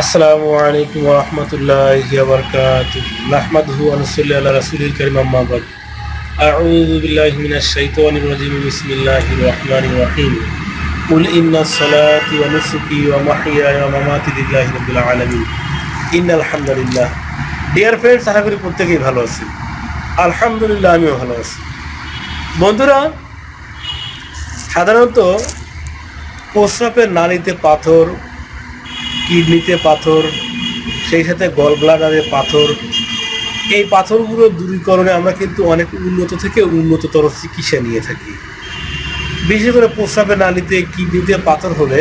আসসালামু আলাইকুম রহমতুল্লাহ বরকাত নাহমাদহু আনসুল্লি আল্লাহ রাসুলিল করিম আম্মাবাদ أعوذ بالله من الشيطان الرجيم بسم الله الرحمن الرحيم قل إن الصلاة ونسكي ومحياي ومماتي لله رب العالمين إن الحمد لله ডিয়ার ফ্রেন্ডস আশা করি প্রত্যেকেই ভালো আছেন আলহামদুলিল্লাহ আমিও ভালো আছি বন্ধুরা সাধারণত প্রস্রাবের নালীতে পাথর কিডনিতে পাথর, সেই সাথে গল ব্লাডারে পাথর। এই পাথরগুলো দূরীকরণে আমরা কিন্তু অনেক উন্নত থেকে উন্নততর চিকিৎসা নিয়ে থাকি। বিশেষ করে প্রস্রাবের নালীতে কিডনিতে পাথর হলে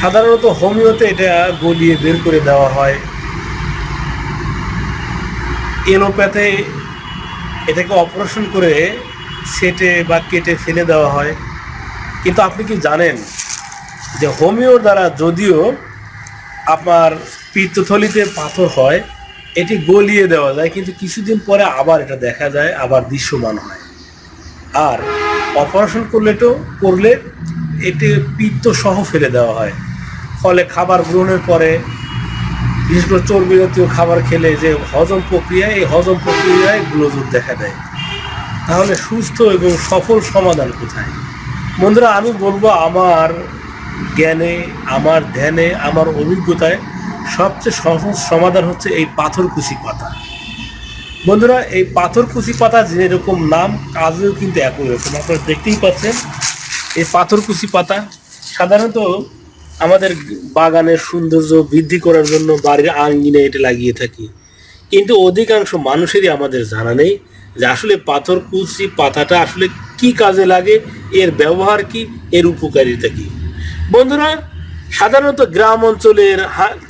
সাধারণত হোমিওতে এটা গলিয়ে বের করে দেওয়া হয়। এলোপ্যাথে এটাকে অপারেশন করে সেটে বা কেটে ফেলে দেওয়া হয়। কিন্তু আপনি কি জানেন যে হোমিওর দ্বারা যদিও আপনার পিত্তথলিতে পাথর হয়, এটি গলিয়ে দেওয়া যায়, কিন্তু কিছুদিন পরে আবার এটা দেখা যায়, আবার দৃশ্যমান হয়। আর অপারেশন করলে তো, করলে এটি পিত্ত সহ ফেলে দেওয়া হয়। ফলে খাবার গ্রহণের পরে, বিশেষ করে চর্বি জাতীয় খাবার খেলে যে হজম প্রক্রিয়া, এই হজম প্রক্রিয়ায় গ্লোজুর দেখা দেয়। তাহলে সুস্থ এবং সফল সমাধান কোথায়? বন্ধুরা, আমি বলব আমার জ্ঞানে, আমার ধ্যানে, আমার অভিজ্ঞতায় সবচেয়ে সহজ সমাধান হচ্ছে এই পাথরকুচি পাতা। বন্ধুরা, এই পাথরকুচি পাতা যেরকম নাম, কাজেও কিন্তু একই রকম। আপনারা দেখতেই পাচ্ছেন, এই পাথরকুচি পাতা সাধারণত আমাদের বাগানের সৌন্দর্য বৃদ্ধি করার জন্য বাড়ির আঙ্গিনে এটা লাগিয়ে থাকি। কিন্তু অধিকাংশ মানুষেরই আমাদের জানা নেই যে আসলে পাথরকুচি পাতাটা আসলে কি কাজে লাগে, এর ব্যবহার কি, এর উপকারিতা কি। বন্ধুরা, সাধারণত গ্রাম অঞ্চলের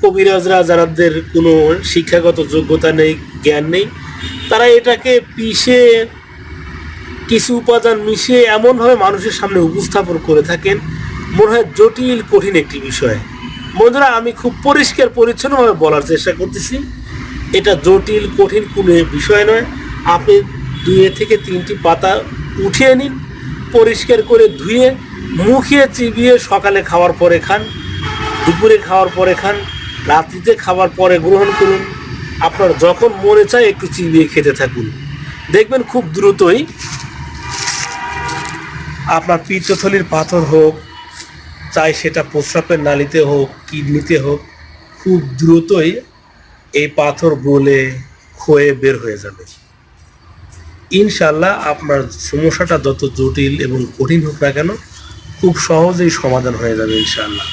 কবিরাজরা যাদের কোনো শিক্ষাগত যোগ্যতা নেই, জ্ঞান নেই, তারা এটাকে পিষে, কিছু উপাদান মিশিয়ে এমনভাবে মানুষের সামনে উপস্থাপন করে থাকেন। মনে হয় জটিল, কঠিন একটি বিষয়। বন্ধুরা, আমি খুব পরিষ্কার, পরিচ্ছন্নভাবে বলার চেষ্টা করতেছি। এটা জটিল, কঠিন কোনো বিষয় নয়। আপনি দুয়ে থেকে তিনটি পাতা উঠিয়ে নিন, পরিষ্কার করে ধুয়ে মুখিয়ে চিবিয়ে সকালে খাওয়ার পরে খান, দুপুরে খাওয়ার পরে খান, রাত্রিতে খাওয়ার পরে গ্রহণ করুন। আপনার যখন মনে চায় একটু চিবিয়ে খেতে থাকুন। দেখবেন খুব দ্রুতই আপনার পিত্তথলির পাথর হোক, চাই সেটা প্রস্রাবের নালিতে হোক, কিডনিতে হোক, খুব দ্রুতই এই পাথর গলে ক্ষয়ে বের হয়ে যাবে। ইনশাল্লাহ আপনার সমস্যাটা যত জটিল এবং কঠিন হোক না কেন খুব সহজেই সমাধান হয়ে যাবে ইনশাল্লাহ